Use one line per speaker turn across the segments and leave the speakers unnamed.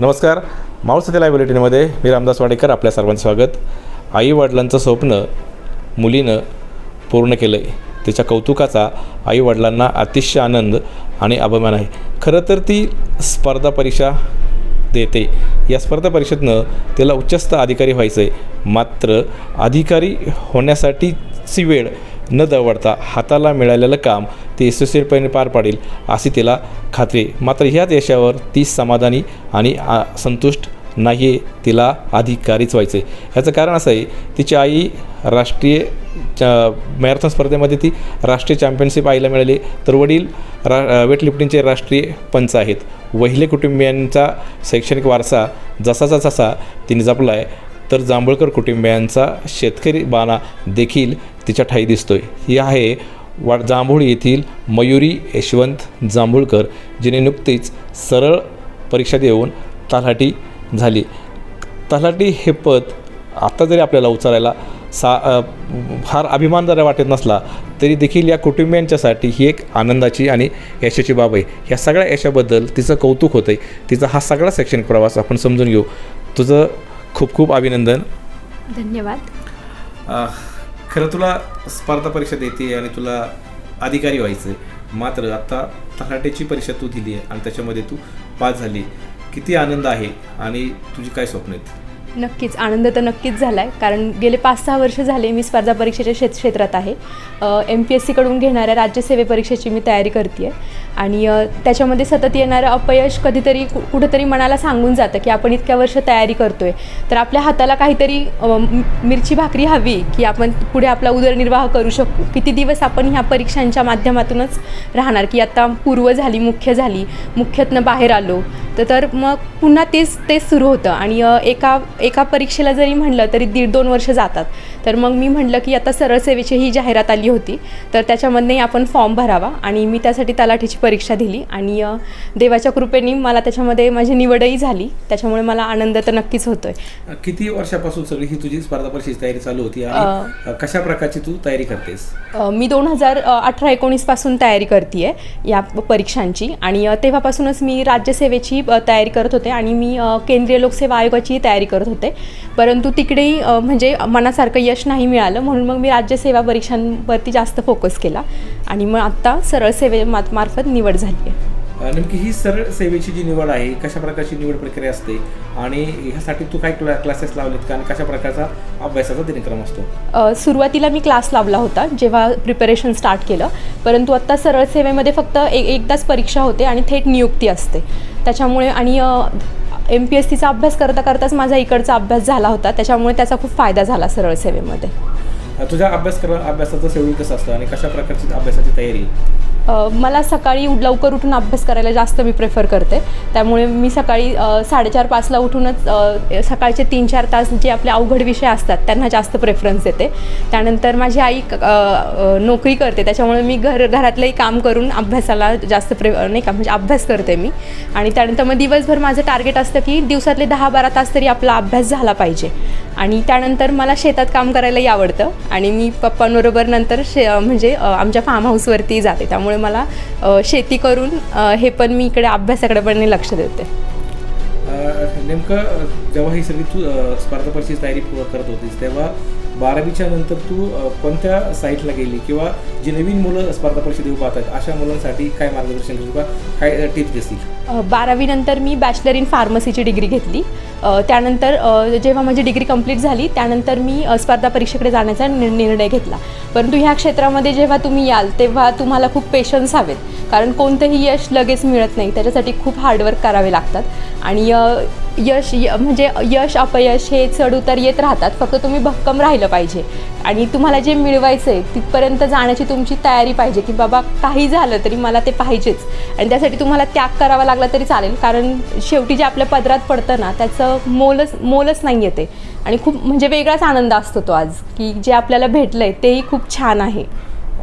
नमस्कार. माऊळ सत्य बुलेटिनमध्ये मी रामदास वाडेकर आपल्या सर्वांचं स्वागत. आई वडिलांचं स्वप्न मुलीनं पूर्ण केलं आहे तिच्या कौतुकाचा आई वडिलांना अतिशय आनंद आणि अभिमान आहे. खरं तर ती स्पर्धा परीक्षा देते. या स्पर्धा परीक्षेतनं तिला उच्चस्थ अधिकारी व्हायचं आहे मात्र अधिकारी होण्यासाठीची वेळ न दवडता हाताला मिळालेलं काम ती यशस्वीपणे पार पाडेल अशी तिला खात्री. मात्र ह्याच यशावर ती समाधानी आणि संतुष्ट नाही आहे तिला अधिकारीच व्हायचं आहे ह्याचं कारण असं आहे तिची आई राष्ट्रीय मॅरेथॉन स्पर्धेमध्ये ती राष्ट्रीय चॅम्पियनशिप आईला मिळाली. तर वडील रा वेटलिफ्टिंगचे राष्ट्रीय पंच आहेत. वहिले कुटुंबियांचा शैक्षणिक वारसा जसाचा जसा तिने जपला आहे तर जांभळकर कुटुंबियांचा शेतकरी बाणा देखील तिच्या ठाई दिसतोय. ही आहे वा जांभूळ येथील मयुरी यशवंत जांभूळकर जिने नुकतीच सरळ परीक्षा देऊन तलाठी झाली. तलाठी हे पद आता जरी आपल्याला उचलायला सा फार अभिमान जरी वाटत नसला तरी देखील या कुटुंबियांच्यासाठी ही एक आनंदाची आणि यशाची बाब आहे. या सगळ्या यशाबद्दल तिचं कौतुक होतं आहे तिचा हा सगळा शैक्षणिक प्रवास आपण समजून घेऊ. तुझं खूप खूप अभिनंदन.
धन्यवाद.
खरं तुला स्पर्धा परीक्षा देते आणि तुला अधिकारी व्हायचं आहे मात्र आता तलाट्याची परीक्षा तू दिली आहे आणि त्याच्यामध्ये तू पास झाली. किती आनंद आहे आणि तुझी काय स्वप्न आहेत?
नक्कीच. आनंद तर नक्कीच झाला आहे कारण गेले पाच सहा वर्ष झाले मी स्पर्धा परीक्षेच्या क्षेत्र क्षेत्रात आहे. एम पी एस सीकडून घेणाऱ्या राज्यसेवे परीक्षेची मी तयारी करते आहे आणि त्याच्यामध्ये सतत येणारं अपयश कधीतरी कु कुठंतरी मनाला सांगून जातं की आपण इतक्या वर्ष तयारी करतो आहे तर आपल्या हाताला काहीतरी मिरची भाकरी हवी की आपण पुढे आपला उदरनिर्वाह करू शकू. किती दिवस आपण ह्या परीक्षांच्या माध्यमातूनच राहणार? की आता पूर्व झाली मुख्य झाली मुख्यतनं बाहेर आलो. तर तर मग पुन्हा तेच तेच सुरू होतं. आणि एका एका परीक्षेला जरी म्हणलं तरी दीड दोन वर्ष जातात. तर मग मी म्हटलं की आता सरळ सेवेची ही जाहिरात आली होती. तर त्याच्यामधनंही आपण फॉर्म भरावा आणि मी त्यासाठी तलाठीची परीक्षा दिली आणि देवाच्या कृपेने मला त्याच्यामध्ये माझी निवडही झाली. त्याच्यामुळे मला आनंद तर नक्कीच होतोय.
किती वर्षापासून सगळी ही तुझी स्पर्धा परीक्षेची तयारी चालू होती आणि कशा प्रकारची तू तयारी करतेस?
मी दोन हजार अठरा एकोणीसपासून तयारी करते या परीक्षांची आणि तेव्हापासूनच मी राज्यसेवेची तयारी करत होते आणि मी केंद्रीय लोकसेवा आयोगाचीही तयारी करत होते. परंतु तिकडेही म्हणजे मनासारखं यश नाही मिळालं. म्हणून मग मी राज्यसेवा परीक्षांवरती जास्त फोकस केला. आणि मग आत्ता सरळ सेवे मार्फत निवड झाली आहे.
नेमकी ही सरळ सेवेची जी निवड आहे कशा प्रकारची निवड प्रक्रिया असते? आणि ह्यासाठी तू काय क्ला क्लासेस लावलेत का? आणि कशा प्रकारचा अभ्यासाचा दिनक्रम असतो?
सुरुवातीला मी क्लास लावला होता जेव्हा प्रिपरेशन स्टार्ट केलं. परंतु आत्ता सरळ सेवेमध्ये फक्त एक एकदाच परीक्षा होते आणि थेट नियुक्ती असते. त्याच्यामुळे आणि एम पी एस सीचा अभ्यास करता करताच माझा इकडचा अभ्यास झाला होता. त्याच्यामुळे त्याचा खूप फायदा झाला सरळ सेवेमध्ये.
तुझ्या अभ्यास अभ्यासाचं शेड्यूल कसं असतं आणि कशा प्रकारची अभ्यासाची तयारी?
मला सकाळी उठ- लवकर उठून अभ्यास करायला जास्त मी प्रेफर करते. त्यामुळे मी सकाळी साडेचार पाचला उठूनच सकाळचे तीन चार तास जे आपले अवघड विषय असतात त्यांना जास्त प्रेफरन्स देते. त्यानंतर माझी आई नोकरी करते त्याच्यामुळे मी घर घरातलंही काम करून अभ्यासाला जास्त प्रे नाही का म्हणजे अभ्यास करते मी. आणि त्यानंतर मग दिवसभर माझं टार्गेट असतं की दिवसातले दहा बारा तास तरी आपला अभ्यास झाला पाहिजे. आणि त्यानंतर मला शेतात काम करायलाही आवडतं. आणि मी पप्पांबरोबर नंतर शे म्हणजे आमच्या फार्म हाऊसवरती जाते. त्यामुळे मला शेती करून हे पण मी इकडे अभ्यासाकडे पण लक्ष देते.
नेमकं जेव्हा ही सगळी तू स्पर्धा परीक्षेची तयारी करत होतीस तेव्हा बारावीच्या नंतर तू कोणत्या साईटला गेली किंवा जी नवीन मुलं स्पर्धा परीक्षा देऊ पाहतात अशा मुलांसाठी काय मार्गदर्शन करू का काय टिप्स देतील
बारावीनंतर मी बॅचलर इन फार्मसीची डिग्री घेतली. त्यानंतर जेव्हा माझी डिग्री कंप्लीट झाली त्यानंतर मी स्पर्धा परीक्षेकडे जाण्याचा नि- निर्णय घेतला. परंतु ह्या क्षेत्रामध्ये जेव्हा तुम्ही याल तेव्हा तुम्हाला खूप पेशन्स हवेत. कारण कोणतंही यश लगेच मिळत नाही. त्याच्यासाठी खूप हार्डवर्क करावे लागतात. आणि यश य म्हणजे यश अपयश हे चढउतार येत राहतात. फक्त तुम्ही भक्कम राहिलं पाहिजे. आणि तुम्हाला जे मिळवायचं आहे तिथपर्यंत जाण्याची तुमची तयारी पाहिजे की बाबा काही झालं तरी मला ते पाहिजेच. आणि त्यासाठी तुम्हाला त्याग करावा लागला तरी चालेल. कारण शेवटी जे आपल्या पदरात पडतं ना त्याचं मोलच मोलच नाही येते. आणि खूप म्हणजे वेगळाच आनंद असतो तो आज की जे आपल्याला भेटलं आहे तेही खूप छान आहे.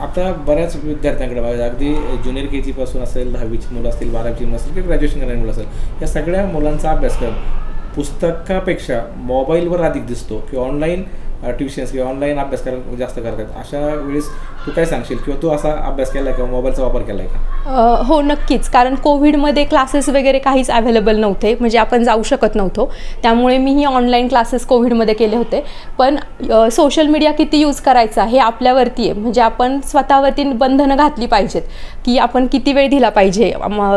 आता बऱ्याच विद्यार्थ्यांकडे बघा अगदी ज्युनियर के जीपासून असेल दहावीची मुलं असतील बारावीची मुलं असतील किंवा ग्रॅज्युएशन करणारी मुलं असेल या सगळ्या मुलांचा अभ्यासक्रम पुस्तकापेक्षा मोबाईलवर अधिक दिसतो किंवा ऑनलाईन ट्युशन्स किंवा ऑनलाईन अभ्यासक्रम जास्त करतात. अशा वेळेस तू काय सांगशील? किंवा तू असा अभ्यास केला का? मोबाईलचा वापर केला का?
हो नक्कीच. कारण कोविडमध्ये क्लासेस वगैरे काहीच अवेलेबल नव्हते. म्हणजे आपण जाऊ शकत नव्हतो. त्यामुळे मीही ऑनलाईन क्लासेस कोविडमध्ये केले होते. पण सोशल मीडिया किती यूज करायचा हे आपल्यावरती आहे. म्हणजे आपण स्वतःवरती बंधनं घातली पाहिजेत की आपण किती वेळ दिला पाहिजे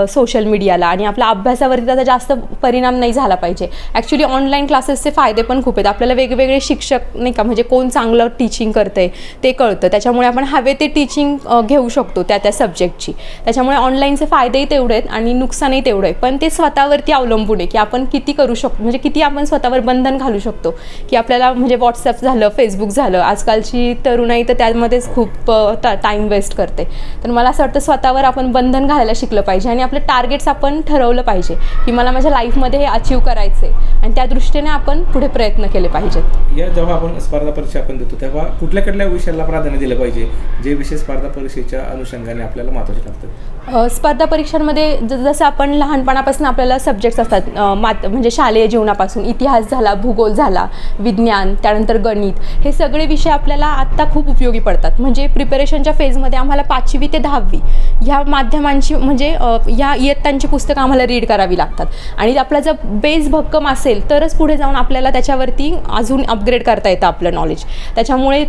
सोशल मीडियाला आणि आपल्या अभ्यासावरती त्याचा जास्त परिणाम नाही झाला पाहिजे. ॲक्च्युली ऑनलाईन क्लासेसचे फायदे पण खूप आहेत. आपल्याला वेगवेगळे शिक्षक नाही का म्हणजे कोण चांगलं टीचिंग करतंय ते कळतं. त्याच्यामुळे आपण हवे ते टीचिंग घेऊ शकतो त्या त्या सब्जेक्टची त्याच्यामुळे ऑनलाईनचे फायदेही तेवढे आहेत आणि नुकसानही तेवढं आहे. पण ते स्वतःवरती अवलंबून आहे की आपण किती करू शकतो म्हणजे किती आपण स्वतःवर बंधन घालू शकतो. की आपल्याला म्हणजे व्हॉट्सअप झालं फेसबुक झालं आजकालची तरुणाई तर त्यामध्येच खूप टाईम वेस्ट करते. तर मला असं वाटतं स्वतःवर आपण बंधन घालायला शिकलं पाहिजे आणि आपलं टार्गेट्स आपण ठरवलं पाहिजे की मला माझ्या लाईफमध्ये हे अचीव करायचं आहे आणि त्या दृष्टीने आपण पुढे प्रयत्न केले पाहिजेत.
या जेव्हा आपण स्पर्धा परीक्षा आपण देतो तेव्हा कुठल्या कुठल्या विषयाला प्राधान्य दिलं पाहिजे? जे विषय स्पर्धा परीक्षेच्या अनुषंगाने आपल्याला महत्त्वाचे लागतात
स्पर्धा परीक्षांमध्ये जसं आपण लहानपणापासून आपल्याला सब्जेक्ट्स असतात मात म्हणजे शालेय जीवनापासून इतिहास झाला भूगोल झाला विज्ञान त्यानंतर गणित हे सगळे विषय आपल्याला आत्ता खूप उपयोगी पडतात. म्हणजे प्रिपरेशनच्या फेजमध्ये आम्हाला पाचवी ते दहावी ह्या माध्यमांची म्हणजे ह्या इयत्तांची पुस्तकं आम्हाला रीड करावी लागतात. आणि आपला जर बेस भक्कम असेल तरच पुढे जाऊन आपल्याला त्याच्यावरती अजून अपग्रेड करता येतं आपलं नॉलेज त्याच्यामुळे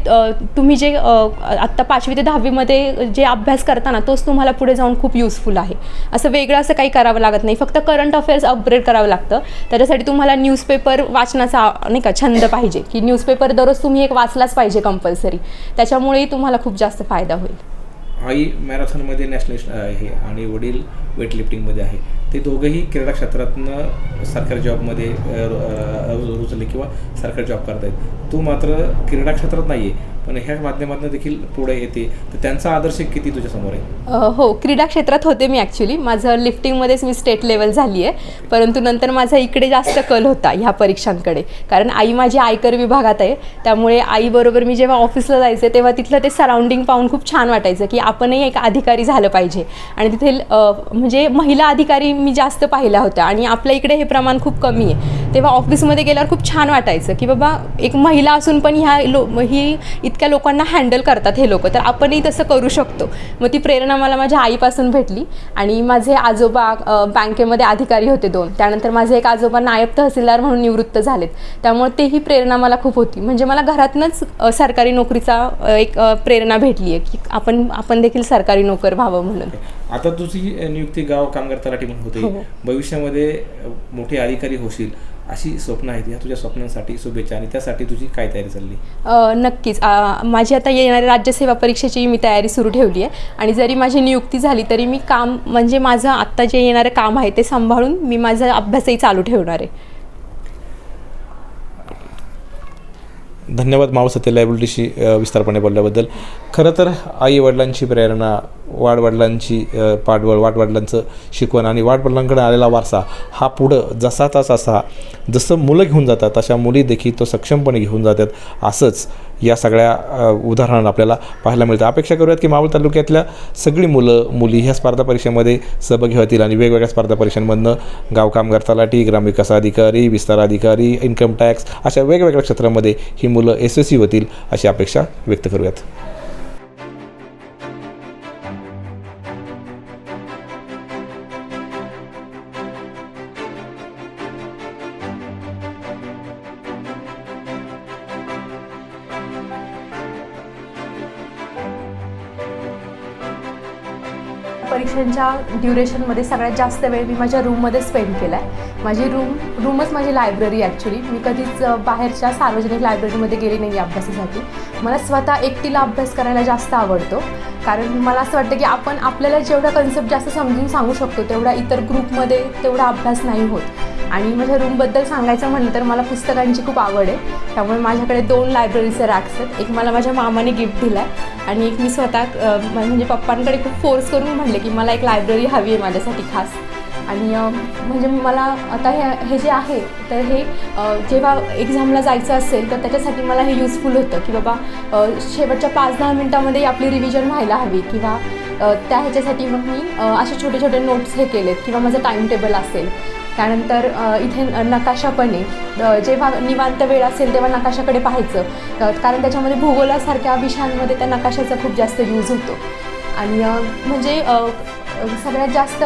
तुम्ही जे आत्ता पाचवी ते दहावीमध्ये जे अभ्यास करताना तोच तुम्हाला पुढे जाऊन खूप युजफुल आहे. असं वेगळं असं काही करावं लागत नाही. फक्त करंट अफेअर्स अपग्रेड करावं लागतं. त्याच्यासाठी तुम्हाला न्यूजपेपर वाचण्याचा नाही का छंद पाहिजे. की न्यूजपेपर दररोज तुम्ही एक वाचलाच पाहिजे कंपल्सरी त्याच्यामुळेही तुम्हाला खूप जास्त फायदा होईल.
आई मॅरेथॉनमध्ये नॅशनलिस्ट आहे आणि वडील वेटलिफ्टिंगमध्ये आहे. ते दोघंही क्रीडा क्षेत्रातनं सरकारी जॉबमध्ये अ, रुजले किंवा सरकारी जॉब करतायत. तू मात्र क्रीडा क्षेत्रात नाही आहे पण ह्या माध्यमातून देखील पुढे येते. तर त्यांचा आदर्श किती तुझ्यासमोर आहे?
हो क्रीडा क्षेत्रात होते मी ॲक्च्युली माझं लिफ्टिंगमध्येच मी स्टेट लेवल झाली आहे परंतु नंतर माझा इकडे जास्त कल होता ह्या परीक्षांकडे. कारण आई माझी आयकर विभागात आहे. त्यामुळे आईबरोबर मी जेव्हा ऑफिसला जायचे तेव्हा तिथलं ते सराउंडिंग पाहून खूप छान वाटायचं की आपणही एक अधिकारी झालं पाहिजे. आणि तिथे म्हणजे महिला अधिकारी मी जास्त पाहिल्या होत्या. आणि आपल्या इकडे हे प्रमाण खूप कमी आहे. तेव्हा ऑफिसमध्ये गेल्यावर खूप छान वाटायचं की बाबा एक महिला असून पण ह्या लो ही इतक्या लोकांना हँडल करतात हे लोक. तर आपणही तसं करू शकतो. मग ती प्रेरणा मला माझ्या आईपासून भेटली. आणि माझे आजोबा बँकेमध्ये अधिकारी होते दोन. त्यानंतर माझे एक आजोबा नायब तहसीलदार म्हणून निवृत्त झालेत. त्यामुळे तेही प्रेरणा मला खूप होती. म्हणजे मला घरातनंच सरकारी नोकरीचा एक प्रेरणा भेटली आहे की आपण आपण देखील सरकारी नोकर व्हावं म्हणून.
आता तुझी नियुक्ती गाव कामगार तलाठी म्हणून होते.
हो.
भविष्यामध्ये मोठे अधिकारी होशील. अशी स्वप्न आहेत या तुझ्या स्वप्नांसाठी शुभेच्छा आणि त्यासाठी तुझी काय तयारी चालली?
नक्कीच. माझी आता येणाऱ्या राज्यसेवा परीक्षेची मी तयारी सुरू ठेवली आहे. आणि जरी माझी नियुक्ती झाली तरी मी काम म्हणजे माझं आत्ता जे येणारं काम आहे ते सांभाळून मी माझा अभ्यासही चालू ठेवणार आहे.
धन्यवाद माऊ सत्य लायबिलिटीशी विस्तारपणे बोलल्याबद्दल. खरं तर आईवडिलांची प्रेरणा वाडवडिलांची पाठबळ वाटवडिलांचं शिकवण आणि वाटवडिलांकडे आलेला वारसा हा पुढं जसा तसा जसं मुलं घेऊन जातात तशा मुली देखील तो सक्षमपणे घेऊन जातात असंच या सगळ्या उदाहरणांना आपल्याला पाहायला मिळतं अपेक्षा करूयात की मावळ तालुक्यातल्या सगळी मुलं मुली ह्या स्पर्धा परीक्षेमध्ये सहभागी होतील आणि वेगवेगळ्या स्पर्धा परीक्षांमधनं गाव कामगार तलाठी ग्रामविकास अधिकारी विस्तार अधिकारी इन्कम टॅक्स अशा वेगवेगळ्या क्षेत्रामध्ये ही मुलं यशस्वी होतील अशी अपेक्षा व्यक्त करूयात.
परीक्षांच्या ड्युरेशनमध्ये सगळ्यात जास्त वेळ मी माझ्या रूममध्ये स्पेंड केला आहे माझी रूम रूमच माझी लायब्ररी ॲक्च्युली मी कधीच बाहेरच्या सार्वजनिक लायब्ररीमध्ये गेली नाही अभ्यासासाठी. मला स्वतः एकटीला अभ्यास करायला जास्त आवडतो. कारण मला असं वाटतं की आपण आपल्याला जेवढा कन्सेप्ट जास्त समजून सांगू शकतो तेवढा इतर ग्रुपमध्ये तेवढा अभ्यास नाही होत. आणि माझ्या रूमबद्दल सांगायचं म्हटलं तर मला पुस्तकांची खूप आवड आहे. त्यामुळे माझ्याकडे दोन लायब्ररीचे रॅक्स आहेत एक मला माझ्या मामाने गिफ्ट दिला आहे आणि एक मी स्वतः म्हणजे पप्पांकडे खूप फोर्स करून म्हणले की मला एक लायब्ररी हवी आहे माझ्यासाठी खास. आणि म्हणजे मला आता हे हे जे आहे तर हे जेव्हा एक्झामला जायचं असेल तर त्याच्यासाठी मला हे युजफुल होतं की बाबा शेवटच्या पाच दहा मिनटामध्ये आपली रिव्हिजन व्हायला हवी किंवा त्या ह्याच्यासाठी मग मी असे छोटे छोटे नोट्स हे केलेत किंवा माझं टाईम टेबल असेल. त्यानंतर इथे नकाशापणे नकाशा पण आहे. जेव्हा निवांत वेळ असेल तेव्हा नकाशाकडे पाहायचं. कारण त्याच्यामध्ये भूगोलासारख्या विषयांमध्ये त्या नकाशाचा खूप जास्त यूज होतो. आणि म्हणजे सगळ्यात जास्त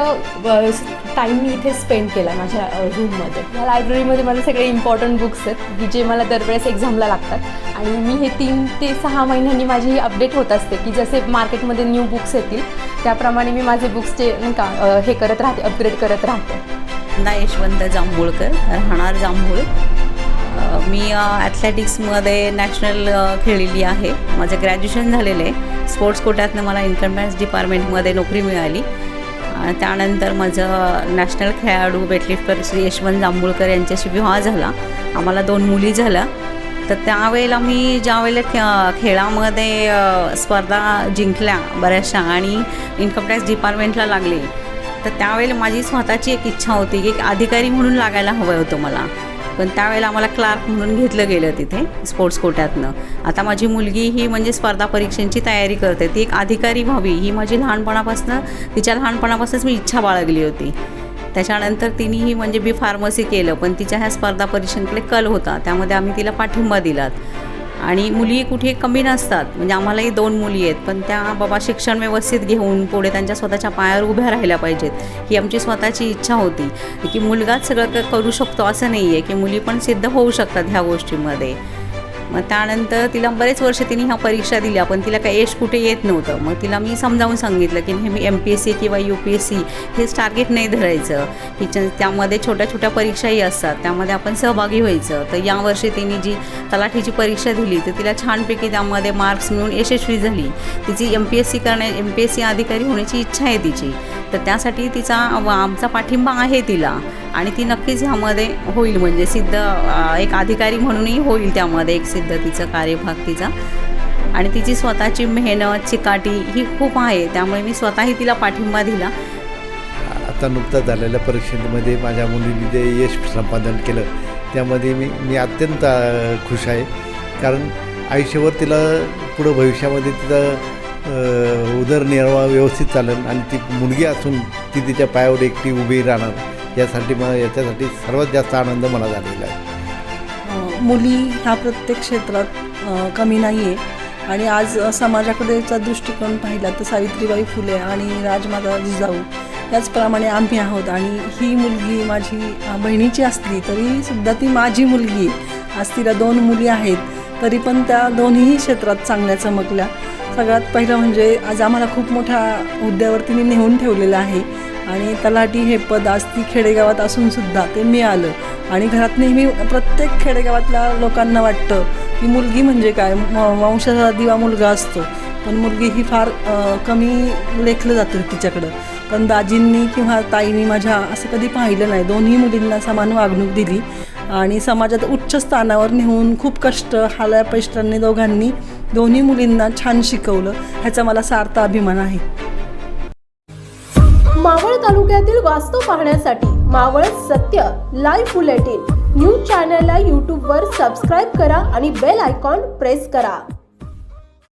टाईम मी इथे स्पेंड केला माझ्या रूममध्ये या लायब्ररीमध्ये माझे सगळे इम्पॉर्टंट बुक्स आहेत की जे मला दरवेळेस एक्झामला लागतात. आणि मी हे तीन ते सहा महिन्यांनी माझी ही अपडेट होत असते की जसे मार्केटमध्ये न्यू बुक्स येतील त्याप्रमाणे मी माझे बुक्सचे नाही का हे करत राहते अपग्रेड करत राहते.
रत्ना यशवंत जांभूळकर राहणार जांभूळ. मी ॲथलेटिक्समध्ये नॅशनल खेळलेली आहे. माझं ग्रॅज्युएशन झालेलं आहे. स्पोर्ट्स कोट्यातनं मला इन्कम टॅक्स डिपार्टमेंटमध्ये नोकरी मिळाली. त्यानंतर माझं नॅशनल खेळाडू वेटलिफ्टर श्री यशवंत जांभूळकर यांच्याशी विवाह झाला. आम्हाला दोन मुली झाल्या. तर त्यावेळेला मी ज्या वेळेला खे खेळामध्ये स्पर्धा जिंकल्या बऱ्याचशा आणि इन्कम टॅक्स डिपार्टमेंटला लागले तर त्यावेळेला माझी स्वतःची एक इच्छा होती की एक अधिकारी म्हणून लागायला हवं होतं मला. पण त्यावेळेला आम्हाला क्लार्क म्हणून घेतलं गेलं तिथे स्पोर्ट्स कोट्यातनं. आता माझी मुलगी ही म्हणजे स्पर्धा परीक्षांची तयारी करते. ती एक अधिकारी व्हावी. ही माझी लहानपणापासून तिच्या लहानपणापासूनच मी इच्छा बाळगली होती. त्याच्यानंतर तिनेही म्हणजे बी फार्मसी केलं पण तिच्या ह्या स्पर्धा परीक्षांकडे कल होता. त्यामध्ये आम्ही तिला पाठिंबा दिलात. आणि मुली कुठे कमी नसतात. म्हणजे आम्हालाही दोन मुली आहेत. पण त्या बाबा शिक्षण व्यवस्थित घेऊन पुढे त्यांच्या स्वतःच्या पायावर उभ्या राहिल्या पाहिजेत ही आमची स्वतःची इच्छा होती. की मुलगाच सगळं करू शकतो असं नाही आहे की मुली पण सिद्ध होऊ शकतात ह्या गोष्टीमध्ये. मग त्यानंतर तिला बरेच वर्ष तिने ह्या परीक्षा दिल्या पण तिला काही यश कुठे येत नव्हतं. मग तिला मी समजावून सांगितलं की नेहमी एम पी एस सी किंवा यू पी एस सी हेच टार्गेट नाही धरायचं. हिच्या त्यामध्ये छोट्या छोट्या परीक्षाही असतात त्यामध्ये आपण सहभागी व्हायचं. तर यावर्षी तिने जी तलाठीची परीक्षा दिली तर तिला छानपैकी त्यामध्ये मार्क्स मिळून यशस्वी झाली. तिची एम पी एस सी करण्या एम पी एस सी अधिकारी होण्याची इच्छा आहे तिची. तर त्यासाठी तिचा आमचा पाठिंबा आहे तिला. आणि ती नक्कीच ह्यामध्ये होईल. म्हणजे सिद्ध एक अधिकारी म्हणूनही होईल त्यामध्ये एक सिद्ध तिचं कार्यभाग तिचा. आणि तिची स्वतःची मेहनत चिकाटी ही खूप आहे. त्यामुळे मी स्वतःही तिला पाठिंबा दिला.
आता नुकताच झालेल्या परीक्षेमध्ये माझ्या मुलीने जे यश संपादन केलं त्यामध्ये मी मी अत्यंत खुश आहे. कारण आयुष्यभर तिला पुढं भविष्यामध्ये तिचं उदरनिर्वाह व्यवस्थित चालेल आणि ती मुलगी असून ती तिच्या पायावर एकटी उभी राहणार यासाठी मला याच्यासाठी सर्वात जास्त आनंद मला झालेला आहे.
मुली ह्या प्रत्येक क्षेत्रात कमी नाही आहे आणि आज समाजाकडेचा दृष्टिकोन पाहिला तर सावित्रीबाई फुले आणि राजमाता जिजाऊ याचप्रमाणे आम्ही आहोत. आणि ही मुलगी माझी बहिणीची असली तरी सुद्धा ती माझी मुलगी. आहे आज तिला दोन मुली आहेत तरी पण त्या दोन्ही क्षेत्रात चांगल्या चमकल्या. सगळ्यात पहिलं म्हणजे आज आम्हाला खूप मोठ्या हुद्द्यावरती नेऊन ठेवलेलं आहे. आणि तलाठी हे पद आज ती खेडेगावात असूनसुद्धा ते मिळालं. आणि घरात नेहमी प्रत्येक खेडेगावातल्या लोकांना वाटतं की मुलगी म्हणजे काय? वंशाचा दिवा मुलगा असतो. पण मुलगी ही फार कमी लेखलं जातं तिच्याकडं. पण दाजींनी किंवा ताईंनी माझ्या असं कधी पाहिलं नाही. दोन्ही मुलींना समान वागणूक दिली. आणि समाजात उच्च स्थानावर नेऊन खूप कष्ट हाल्या पैष्टांनी दोघांनी दोन्ही मुलींना छान शिकवलं ह्याचा मला सार्थ अभिमान आहे.
मावळ तालुक्यातील वास्तव पाहण्यासाठी मावळ सत्य लाईव्ह बुलेटिन न्यूज चॅनलला यूट्यूबवर सबस्क्राईब करा आणि बेल आयकॉन प्रेस करा.